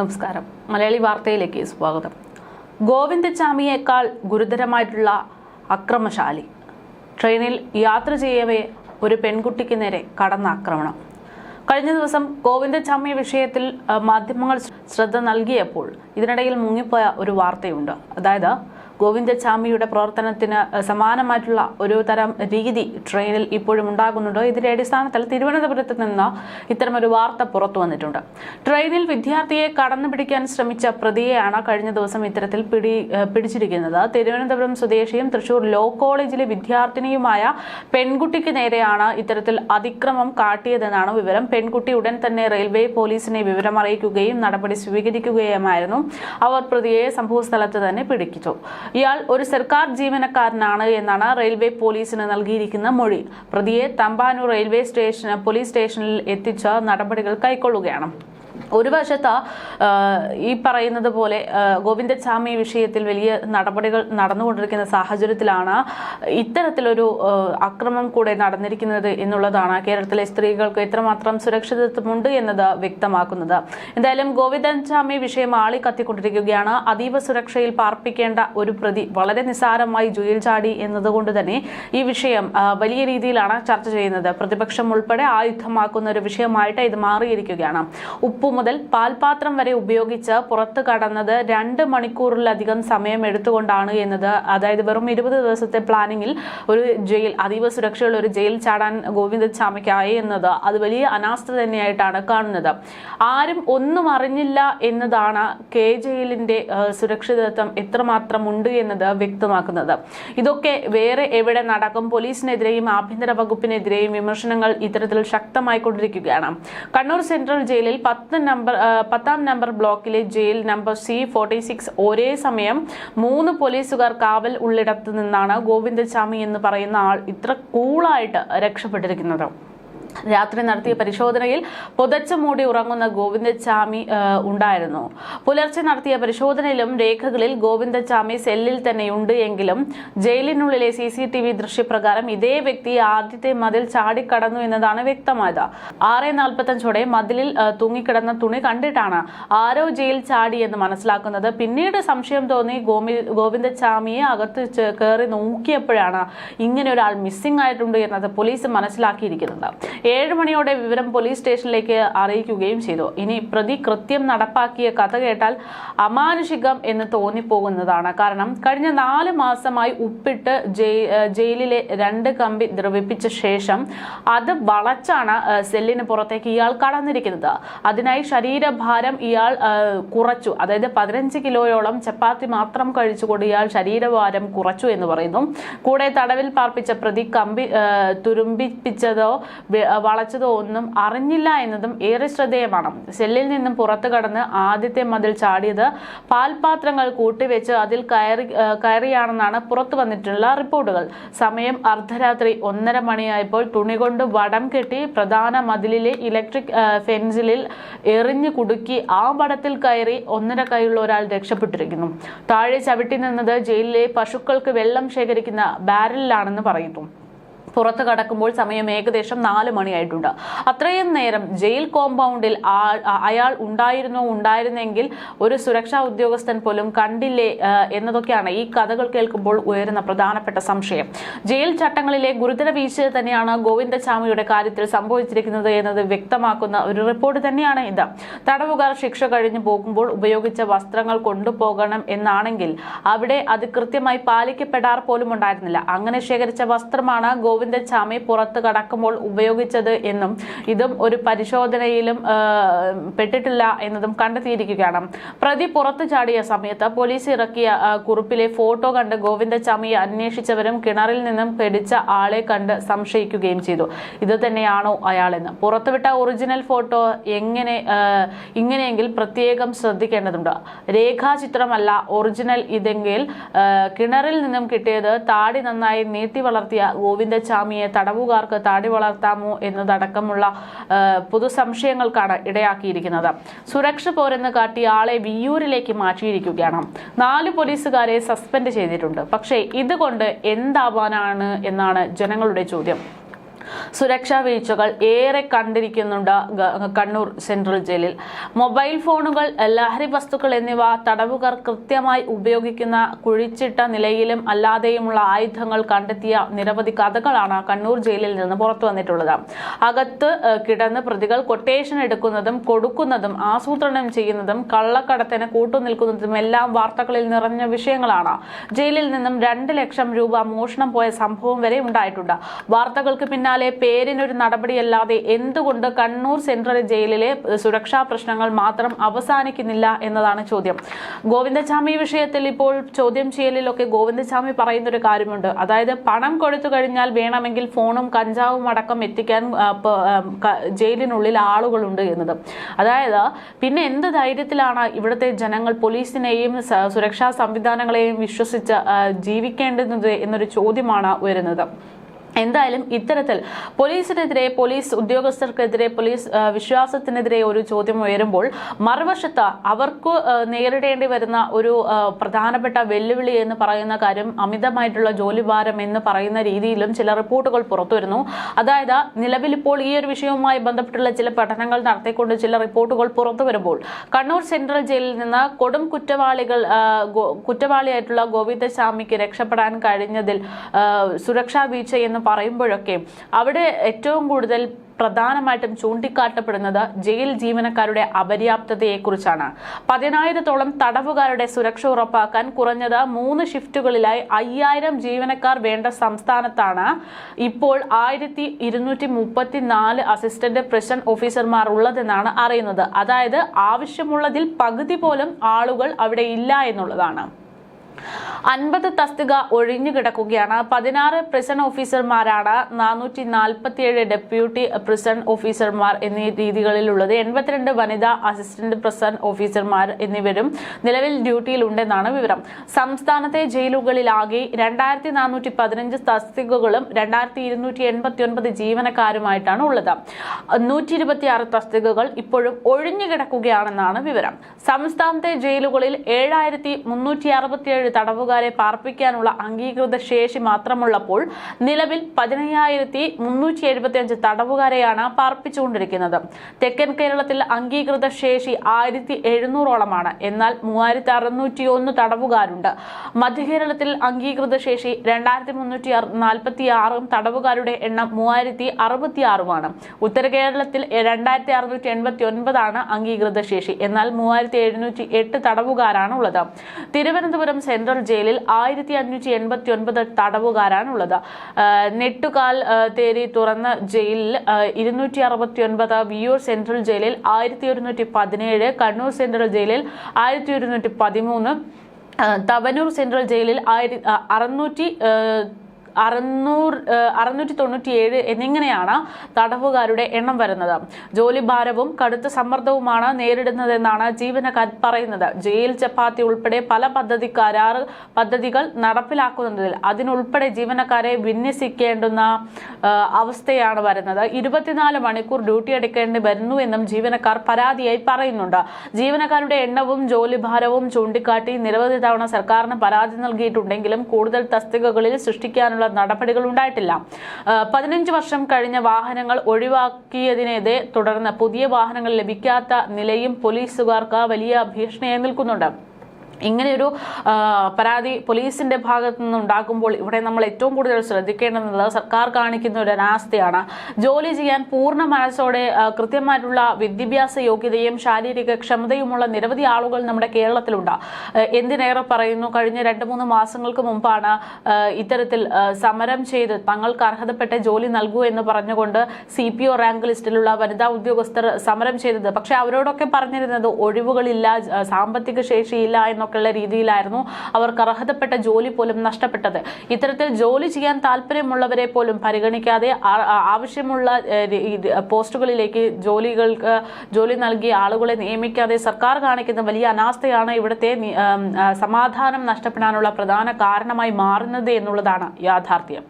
നമസ്കാരം. മലയാളി വാർത്തയിലേക്ക് സ്വാഗതം. ഗോവിന്ദചാമിയേക്കാൾ ഗുരുതരമായിട്ടുള്ള അക്രമശാലി. ട്രെയിനിൽ യാത്ര ചെയ്യവേ ഒരു പെൺകുട്ടിക്ക് നേരെ കടന്ന ആക്രമണം കഴിഞ്ഞ ദിവസം ഗോവിന്ദചാമി വിഷയത്തിൽ മാധ്യമങ്ങൾ ശ്രദ്ധ നൽകിയപ്പോൾ ഇതിനിടയിൽ മുങ്ങിപ്പോയ ഒരു വാർത്തയുണ്ട്. അതായത് ഗോവിന്ദചാമിയുടെ പ്രവർത്തനത്തിന് സമാനമായിട്ടുള്ള ഒരു തരം രീതി ട്രെയിനിൽ ഇപ്പോഴും ഉണ്ടാകുന്നുണ്ടോ. ഇതിന്റെ അടിസ്ഥാനത്തിൽ തിരുവനന്തപുരത്ത് നിന്ന് ഇത്തരമൊരു വാർത്ത പുറത്തു വന്നിട്ടുണ്ട്. ട്രെയിനിൽ വിദ്യാർത്ഥിയെ കടന്നു പിടിക്കാൻ ശ്രമിച്ച പ്രതിയെയാണ് കഴിഞ്ഞ ദിവസം ഇത്തരത്തിൽ പിടി പിടിച്ചിരിക്കുന്നത്. തിരുവനന്തപുരം സ്വദേശിയും തൃശൂർ ലോ കോളേജിലെ വിദ്യാർത്ഥിനിയുമായ പെൺകുട്ടിക്ക് നേരെയാണ് ഇത്തരത്തിൽ അതിക്രമം കാട്ടിയതെന്നാണ് വിവരം. പെൺകുട്ടി ഉടൻ തന്നെ റെയിൽവേ പോലീസിനെ വിവരം അറിയിക്കുകയും നടപടി സ്വീകരിക്കുകയുമായിരുന്നു. അവർ പ്രതിയെ സംഭവസ്ഥലത്ത് തന്നെ പിടിച്ചു ഇയാൾ ഒരു സർക്കാർ ജീവനക്കാരനാണ് എന്നാണ് റെയിൽവേ പോലീസിന് നൽകിയിരിക്കുന്ന മൊഴി. പ്രതിയെ തമ്പാനൂർ റെയിൽവേ സ്റ്റേഷൻ പോലീസ് സ്റ്റേഷനിൽ എത്തിച്ച് നടപടികൾ കൈക്കൊള്ളുകയാണ്. ഒരു വശത്ത് ഈ പറയുന്നത് പോലെ ഗോവിന്ദസ്വാമി വിഷയത്തിൽ വലിയ നടപടികൾ നടന്നുകൊണ്ടിരിക്കുന്ന സാഹചര്യത്തിലാണ് ഇത്തരത്തിലൊരു അക്രമം കൂടെ നടന്നിരിക്കുന്നത് എന്നുള്ളതാണ് കേരളത്തിലെ സ്ത്രീകൾക്ക് എത്രമാത്രം സുരക്ഷിതത്വമുണ്ട് എന്നത് വ്യക്തമാക്കുന്നത്. എന്തായാലും ഗോവിന്ദചാമി വിഷയം ആളി കത്തിക്കൊണ്ടിരിക്കുകയാണ് അതീവ സുരക്ഷയിൽ പാർപ്പിക്കേണ്ട ഒരു പ്രതി വളരെ നിസ്സാരമായി ജയിൽ ചാടി എന്നതുകൊണ്ട് തന്നെ ഈ വിഷയം വലിയ രീതിയിലാണ് ചർച്ച ചെയ്യുന്നത്. പ്രതിപക്ഷം ഉൾപ്പെടെ ആയുധമാക്കുന്ന ഒരു വിഷയമായിട്ട് ഇത് മാറിയിരിക്കുകയാണ്. ഉപ്പു മുതൽ പാൽപാത്രം വരെ ഉപയോഗിച്ച് പുറത്തു കടന്നത് രണ്ട് മണിക്കൂറിലധികം സമയം എടുത്തുകൊണ്ടാണ് എന്നത്. അതായത് വെറും ഇരുപത് ദിവസത്തെ പ്ലാനിങ്ങിൽ ഒരു ജയിൽ അതീവ സുരക്ഷയുള്ള ഒരു ജയിൽ ചാടാൻ ഗോവിന്ദചാമിക്കായി എന്നത്. അത് വലിയ അനാസ്ഥ തന്നെയായിട്ടാണ് കാണുന്നത്. ആരും ഒന്നും അറിഞ്ഞില്ല എന്നതാണ് കെ ജയിലിന്റെ സുരക്ഷിതത്വം എത്രമാത്രം ഉണ്ട് എന്നത് വ്യക്തമാക്കുന്നത്. ഇതൊക്കെ വേറെ എവിടെ നടക്കും? പോലീസിനെതിരെയും ആഭ്യന്തര വകുപ്പിനെതിരെയും വിമർശനങ്ങൾ ഇത്തരത്തിൽ ശക്തമായിക്കൊണ്ടിരിക്കുകയാണ്. കണ്ണൂർ സെൻട്രൽ ജയിലിൽ പത്ത് നമ്പർ പത്താം നമ്പർ ബ്ലോക്കിലെ jail number C forty six ഒരേ സമയം മൂന്ന് പോലീസുകാർ കാവൽ ഉള്ളിടത്ത് നിന്നാണ് ഗോവിന്ദചാമി എന്ന് പറയുന്ന ആൾ ഇത്ര കൂളായിട്ട് രക്ഷപ്പെട്ടിരിക്കുന്നത്. രാത്രി നടത്തിയ പരിശോധനയിൽ പുതച്ച മൂടി ഉറങ്ങുന്ന ഗോവിന്ദചാമി ഉണ്ടായിരുന്നു. പുലർച്ചെ നടത്തിയ പരിശോധനയിലും രേഖകളിൽ ഗോവിന്ദചാമി സെല്ലിൽ തന്നെയുണ്ട് എങ്കിലും ജയിലിനുള്ളിലെ സി സി ടി വി ദൃശ്യപ്രകാരം ഇതേ വ്യക്തി ആദ്യത്തെ മതിൽ ചാടിക്കടന്നു എന്നതാണ് വ്യക്തമായത്. ആറ് നാൽപ്പത്തഞ്ചോടെ മതിലിൽ തൂങ്ങിക്കിടന്ന തുണി കണ്ടിട്ടാണ് ആരോ ജയിൽ ചാടി എന്ന് മനസ്സിലാക്കുന്നത്. പിന്നീട് സംശയം തോന്നി ഗോമി ഗോവിന്ദചാമിയെ അകത്ത് കയറി നോക്കിയപ്പോഴാണ് ഇങ്ങനെ ഒരാൾ മിസ്സിംഗ് ആയിട്ടുണ്ട് എന്നത് പോലീസ് മനസ്സിലാക്കിയിരിക്കുന്നുണ്ട്. ഏഴ് മണിയോടെ വിവരം പോലീസ് സ്റ്റേഷനിലേക്ക് അറിയിക്കുകയും ചെയ്തു. ഇനി പ്രതി കൃത്യം നടപ്പാക്കിയ കഥ കേട്ടാൽ അമാനുഷികം എന്ന് തോന്നിപ്പോകുന്നതാണ്. കാരണം കഴിഞ്ഞ നാല് മാസമായി ഉപ്പിട്ട് ജയിലിലെ രണ്ട് കമ്പി ദ്രവിപ്പിച്ച ശേഷം അത് വളച്ചാണ് സെല്ലിന് പുറത്തേക്ക് ഇയാൾ കടന്നിരിക്കുന്നത്. അതിനായി ശരീരഭാരം ഇയാൾ കുറച്ചു. അതായത് പതിനഞ്ച് കിലോയോളം ചപ്പാത്തി മാത്രം കഴിച്ചുകൊണ്ട് ഇയാൾ ശരീരഭാരം കുറച്ചു എന്ന് പറയുന്നു. കൂടെ തടവിൽ പാർപ്പിച്ച പ്രതി കമ്പി തുരുമ്പിപ്പിച്ചതോ വളച്ചതോ ഒന്നും അറിഞ്ഞില്ല എന്നതും ഏറെ ശ്രദ്ധേയമാണ്. സെല്ലിൽ നിന്നും പുറത്തു കടന്ന് ആദ്യത്തെ മതിൽ ചാടിയത് പാൽപാത്രങ്ങൾ കൂട്ടിവെച്ച് അതിൽ കയറി കയറിയാണെന്നാണ് പുറത്തു വന്നിട്ടുള്ള റിപ്പോർട്ടുകൾ. സമയം അർദ്ധരാത്രി ഒന്നര മണിയായപ്പോൾ തുണി കൊണ്ട് വടം കെട്ടി പ്രധാന മതിലിലെ ഇലക്ട്രിക് ഫെൻസിലിൽ എറിഞ്ഞു കുടുക്കി ആ വടത്തിൽ കയറി ഒന്നര കൈയുള്ള ഒരാൾ രക്ഷപ്പെട്ടിരിക്കുന്നു. താഴെ ചവിട്ടി നിന്നത് ജയിലിലെ പശുക്കൾക്ക് വെള്ളം ശേഖരിക്കുന്ന ബാരലിലാണെന്ന് പറയുന്നു. പുറത്ത് കടക്കുമ്പോൾ സമയം ഏകദേശം നാല് മണിയായിട്ടുണ്ട്. അത്രയും നേരം ജയിൽ കോമ്പൗണ്ടിൽ അയാൾ ഉണ്ടായിരുന്നോ ഉണ്ടായിരുന്നെങ്കിൽ ഒരു സുരക്ഷാ ഉദ്യോഗസ്ഥൻ പോലും കണ്ടില്ലേ എന്നതൊക്കെയാണ് ഈ കഥകൾ കേൾക്കുമ്പോൾ ഉയരുന്ന പ്രധാനപ്പെട്ട സംശയം. ജയിൽ ചട്ടങ്ങളിലെ ഗുരുതര വീഴ്ച തന്നെയാണ് ഗോവിന്ദചാമിയുടെ കാര്യത്തിൽ സംഭവിച്ചിരിക്കുന്നത് എന്നത് വ്യക്തമാക്കുന്ന ഒരു റിപ്പോർട്ട് തന്നെയാണ് ഇത്. തടവുകാർ ശിക്ഷ കഴിഞ്ഞു പോകുമ്പോൾ ഉപയോഗിച്ച വസ്ത്രങ്ങൾ കൊണ്ടുപോകണം എന്നാണെങ്കിൽ അവിടെ അത് കൃത്യമായി പാലിക്കപ്പെടാർ പോലും ഉണ്ടായിരുന്നില്ല അങ്ങനെ ശേഖരിച്ച വസ്ത്രമാണ് ഗോവിന്ദചാമി പുറത്ത് കടക്കുമ്പോൾ ഉപയോഗിച്ചത് എന്നും ഇതും ഒരു പരിശോധനയിലും പെട്ടിട്ടില്ല എന്നതും കണ്ടെത്തിയിരിക്കുകയാണ്. പ്രതി പുറത്തു ചാടിയ സമയത്ത് പോലീസ് ഇറക്കിയ കുറിപ്പിലെ ഫോട്ടോ കണ്ട് ഗോവിന്ദചാമിയെ അന്വേഷിച്ചവരും കിണറിൽ നിന്നും പിടിച്ച ആളെ കണ്ട് സംശയിക്കുകയും ചെയ്തു. ഇത് തന്നെയാണോ അയാളെന്ന്. പുറത്തുവിട്ട ഒറിജിനൽ ഫോട്ടോ എങ്ങനെ ഇങ്ങനെയെങ്കിൽ പ്രത്യേകം ശ്രദ്ധിക്കേണ്ടതുണ്ട്. രേഖാചിത്രമല്ല ഒറിജിനൽ ഇതെങ്കിൽ കിണറിൽ നിന്നും കിട്ടിയത് താടി നന്നായി നീട്ടി വളർത്തിയ ഗോവിന്ദചാമിയെ തടവുകാർക്ക് താടി വളർത്താമോ എന്നതടക്കമുള്ള പൊതു പൊതുസംശയങ്ങൾക്കാണ് ഇടയാക്കിയിരിക്കുന്നത്. സുരക്ഷ പോരെന്ന് കാട്ടി ആളെ വിയ്യൂരിലേക്ക് മാറ്റിയിരിക്കുകയാണ്. നാല് പോലീസുകാരെ സസ്പെൻഡ് ചെയ്തിട്ടുണ്ട്. പക്ഷേ ഇതുകൊണ്ട് എന്താവാനാണ് എന്നാണ് ജനങ്ങളുടെ ചോദ്യം. സുരക്ഷാ വീഴ്ചകൾ ഏറെ കണ്ടിരിക്കുന്നുണ്ട് കണ്ണൂർ സെൻട്രൽ ജയിലിൽ. മൊബൈൽ ഫോണുകൾ ലഹരി വസ്തുക്കൾ എന്നിവ തടവുകാർ കൃത്യമായി ഉപയോഗിക്കുന്ന കുഴിച്ചിട്ട നിലയിലും അല്ലാതെയുമുള്ള ആയുധങ്ങൾ കണ്ടെത്തിയ നിരവധി കഥകളാണ് കണ്ണൂർ ജയിലിൽ നിന്ന് പുറത്തു വന്നിട്ടുള്ളത്. അകത്ത് കിടന്ന് പ്രതികൾ കൊട്ടേഷൻ എടുക്കുന്നതും കൊടുക്കുന്നതും ആസൂത്രണം ചെയ്യുന്നതും കള്ളക്കടത്തിന് കൂട്ടുനിൽക്കുന്നതും എല്ലാം വാർത്തകളിൽ നിറഞ്ഞ വിഷയങ്ങളാണ്. ജയിലിൽ നിന്നും രണ്ട് ലക്ഷം രൂപ മോഷണം പോയ സംഭവം വരെ ഉണ്ടായിട്ടുണ്ട്. വാർത്തകൾക്ക് പിന്നാലെ പേരിനൊരു നടപടിയല്ലാതെ എന്തുകൊണ്ട് കണ്ണൂർ സെൻട്രൽ ജയിലിലെ സുരക്ഷാ പ്രശ്നങ്ങൾ മാത്രം അവസാനിക്കുന്നില്ല എന്നതാണ് ചോദ്യം. ഗോവിന്ദസ്വാമി വിഷയത്തിൽ ഇപ്പോൾ ചോദ്യം ചെയ്യലിലൊക്കെ ഗോവിന്ദസ്വാമി പറയുന്ന ഒരു കാര്യമുണ്ട്. അതായത് പണം കൊടുത്തു കഴിഞ്ഞാൽ വേണമെങ്കിൽ ഫോണും കഞ്ചാവും അടക്കം എത്തിക്കാൻ ജയിലിനുള്ളിൽ ആളുകളുണ്ട് എന്നത്. അതായത് പിന്നെ എന്ത് ധൈര്യത്തിലാണ് ഇവിടുത്തെ ജനങ്ങൾ പോലീസിനെയും സുരക്ഷാ സംവിധാനങ്ങളെയും വിശ്വസിച്ച് ജീവിക്കേണ്ടത് എന്നൊരു ചോദ്യമാണ് വരുന്നത് എന്തായാലും ഇത്തരത്തിൽ പോലീസിനെതിരെ പോലീസ് ഉദ്യോഗസ്ഥർക്കെതിരെ പോലീസ് വിശ്വാസത്തിനെതിരെ ഒരു ചോദ്യം ഉയരുമ്പോൾ മറുവശത്ത് അവർക്ക് നേരിടേണ്ടി വരുന്ന ഒരു പ്രധാനപ്പെട്ട വെല്ലുവിളി എന്ന് പറയുന്ന കാര്യം അമിതമായിട്ടുള്ള ജോലിഭാരം എന്ന് പറയുന്ന രീതിയിലും ചില റിപ്പോർട്ടുകൾ പുറത്തുവരുന്നു. അതായത് നിലവിൽ ഇപ്പോൾ ഈ ഒരു വിഷയവുമായി ബന്ധപ്പെട്ടുള്ള ചില പഠനങ്ങൾ നടത്തിക്കൊണ്ട് ചില റിപ്പോർട്ടുകൾ പുറത്തു വരുമ്പോൾ കണ്ണൂർ സെൻട്രൽ ജയിലിൽ നിന്ന് കൊടും കുറ്റവാളികൾ കുറ്റവാളിയായിട്ടുള്ള ഗോവിന്ദസ്വാമിക്ക് രക്ഷപ്പെടാൻ കഴിഞ്ഞതിൽ സുരക്ഷാ വീഴ്ച എന്ന് പറയുമ്പോഴൊക്കെ അവിടെ ഏറ്റവും കൂടുതൽ പ്രധാനമായിട്ടും ചൂണ്ടിക്കാട്ടപ്പെടുന്നത് ജയിൽ ജീവനക്കാരുടെ അപര്യാപ്തതയെക്കുറിച്ചാണ്. പതിനായിരത്തോളം തടവുകാരുടെ സുരക്ഷ ഉറപ്പാക്കാൻ കുറഞ്ഞത് മൂന്ന് ഷിഫ്റ്റുകളിലായി അയ്യായിരം ജീവനക്കാർ വേണ്ട സംസ്ഥാനത്താണ്. ഇപ്പോൾ ആയിരത്തി ഇരുന്നൂറ്റി മുപ്പത്തിനാല് അസിസ്റ്റന്റ് പ്രസിഡന്റ് ഓഫീസർമാർ ഉള്ളതെന്നാണ് അറിയുന്നത്. അതായത് ആവശ്യമുള്ളതിൽ പകുതി പോലും ആളുകൾ അവിടെ ഇല്ല എന്നുള്ളതാണ്. അൻപത് തസ്തിക ഒഴിഞ്ഞു കിടക്കുകയാണ്. പതിനാറ് പ്രിസൺ ഓഫീസർമാരാണ് നാനൂറ്റി നാൽപ്പത്തിയേഴ് ഡെപ്യൂട്ടി പ്രിസൺ ഓഫീസർമാർ എന്നീ രീതികളിലുള്ളത്. എൺപത്തിരണ്ട് വനിതാ അസിസ്റ്റന്റ് പ്രിസൺ ഓഫീസർമാർ എന്നിവരും നിലവിൽ ഡ്യൂട്ടിയിലുണ്ടെന്നാണ് വിവരം. സംസ്ഥാനത്തെ ജയിലുകളിലാകെ രണ്ടായിരത്തി നാനൂറ്റി പതിനഞ്ച് തസ്തികകളും രണ്ടായിരത്തി ഇരുന്നൂറ്റി എൺപത്തി ഒൻപത് ജീവനക്കാരുമായിട്ടാണ് ഉള്ളത്. നൂറ്റി ഇരുപത്തിയാറ് തസ്തികകൾ ഇപ്പോഴും ഒഴിഞ്ഞു കിടക്കുകയാണെന്നാണ് വിവരം. സംസ്ഥാനത്തെ ജയിലുകളിൽ ഏഴായിരത്തി മുന്നൂറ്റി അറുപത്തിയേഴ് തടവുകാരെ പാർപ്പിക്കാനുള്ള അംഗീകൃത ശേഷി മാത്രമുള്ളപ്പോൾ നിലവിൽ പതിനയ്യായിരത്തി മുന്നൂറ്റി എഴുപത്തി അഞ്ച് തടവുകാരെയാണ് പാർപ്പിച്ചുകൊണ്ടിരിക്കുന്നത്. തെക്കൻ കേരളത്തിൽ അംഗീകൃത ശേഷി ആയിരത്തി എഴുന്നൂറോളമാണ്. എന്നാൽ മൂവായിരത്തി അറുന്നൂറ്റി ഒന്ന് തടവുകാരുണ്ട്. മധ്യകേരളത്തിൽ അംഗീകൃത ശേഷി രണ്ടായിരത്തി മുന്നൂറ്റി നാൽപ്പത്തി ആറും തടവുകാരുടെ എണ്ണം മൂവായിരത്തി അറുപത്തി ആറുമാണ്. ഉത്തര കേരളത്തിൽ രണ്ടായിരത്തി അറുന്നൂറ്റി എൺപത്തി ഒൻപതാണ് അംഗീകൃത ശേഷി. എന്നാൽ മൂവായിരത്തി എഴുന്നൂറ്റി എട്ട് തടവുകാരാണ് ഉള്ളത്. തിരുവനന്തപുരം സെൻട്രൽ ജയിലിൽ ആയിരത്തി അഞ്ഞൂറ്റി എൺപത്തി ഒൻപത് തടവുകാരാണുള്ളത് നെട്ടുകാൽ തേരി തുറന്ന ജയിലിൽ ഇരുന്നൂറ്റി അറുപത്തി ഒൻപത് വിയൂർ സെൻട്രൽ ജയിലിൽ ആയിരത്തി ഒരുന്നൂറ്റി പതിനേഴ് കണ്ണൂർ സെൻട്രൽ ജയിലിൽ ആയിരത്തി ഒരുന്നൂറ്റി പതിമൂന്ന് തവനൂർ സെൻട്രൽ ജയിലിൽ ആയിരത്തി അറുന്നൂറ്റി അറുന്നൂറ് അറുന്നൂറ്റി തൊണ്ണൂറ്റി ഏഴ് എന്നിങ്ങനെയാണ് തടവുകാരുടെ എണ്ണം വരുന്നത്. ജോലി ഭാരവും കടുത്ത സമ്മർദ്ദവുമാണ് നേരിടുന്നതെന്നാണ് ജീവനക്കാർ പറയുന്നത്. ജയിൽ ചപ്പാത്തി ഉൾപ്പെടെ പല പദ്ധതി കരാറ് പദ്ധതികൾ നടപ്പിലാക്കുന്നതിൽ അതിനുൾപ്പെടെ ജീവനക്കാരെ വിന്യസിക്കേണ്ടുന്ന അവസ്ഥയാണ് വരുന്നത്. ഇരുപത്തിനാല് മണിക്കൂർ ഡ്യൂട്ടി എടുക്കേണ്ടി വരുന്നുവെന്നും ജീവനക്കാർ പരാതിയായി പറയുന്നുണ്ട്. ജീവനക്കാരുടെ എണ്ണവും ജോലിഭാരവും ചൂണ്ടിക്കാട്ടി നിരവധി തവണ സർക്കാരിന് പരാതി നൽകിയിട്ടുണ്ടെങ്കിലും കൂടുതൽ തസ്തികകളിൽ സൃഷ്ടിക്കാനുള്ള നടപടികൾ ഉണ്ടായിട്ടില്ല. പതിനഞ്ച് വർഷം കഴിഞ്ഞ വാഹനങ്ങൾ ഒഴിവാക്കിയതിനെതിരെ തുടർന്ന് പുതിയ വാഹനങ്ങൾ ലഭിക്കാത്ത നിലയും പോലീസുകാർക്ക് വലിയ ഭീഷണിയായി നിൽക്കുന്നുണ്ട്. ഇങ്ങനെയൊരു പരാതി പോലീസിന്റെ ഭാഗത്തു നിന്നുണ്ടാകുമ്പോൾ ഇവിടെ നമ്മൾ ഏറ്റവും കൂടുതൽ ശ്രദ്ധിക്കേണ്ടത് സർക്കാർ കാണിക്കുന്ന ഒരു അനാസ്ഥയാണ്. ജോലി ചെയ്യാൻ പൂർണ മനസ്സോടെ കൃത്യമായിട്ടുള്ള വിദ്യാഭ്യാസ യോഗ്യതയും ശാരീരിക ക്ഷമതയുമുള്ള നിരവധി ആളുകൾ നമ്മുടെ കേരളത്തിലുണ്ട്. എന്തിനേറെ പറയുന്നു? കഴിഞ്ഞ രണ്ട് മൂന്ന് മാസങ്ങൾക്ക് മുമ്പാണ് ഇത്തരത്തിൽ സമരം ചെയ്ത് തങ്ങൾക്ക് അർഹതപ്പെട്ട ജോലി നൽകൂ എന്ന് പറഞ്ഞുകൊണ്ട് സി പി ഒ റാങ്ക് ലിസ്റ്റിലുള്ള വനിതാ ഉദ്യോഗസ്ഥർ സമരം ചെയ്തത്. പക്ഷെ അവരോടൊക്കെ പറഞ്ഞിരുന്നത് ഒഴിവുകളില്ല സാമ്പത്തിക ശേഷിയില്ല എന്നൊക്കെയുള്ള രീതിയിലായിരുന്നു അവർക്ക് അർഹതപ്പെട്ട ജോലി പോലും നഷ്ടപ്പെട്ടത്. ഇത്തരത്തിൽ ജോലി ചെയ്യാൻ താല്പര്യമുള്ളവരെ പോലും പരിഗണിക്കാതെ ആവശ്യമുള്ള പോസ്റ്റുകളിലേക്ക് ജോലികൾക്ക് ജോലി നൽകിയ ആളുകളെ നിയമിക്കാതെ സർക്കാർ കാണിക്കുന്ന വലിയ അനാസ്ഥയാണ് ഇവിടുത്തെ സമാധാനം നഷ്ടപ്പെടാനുള്ള പ്രധാന കാരണമായി മാറുന്നത് എന്നുള്ളതാണ് യാഥാർത്ഥ്യം.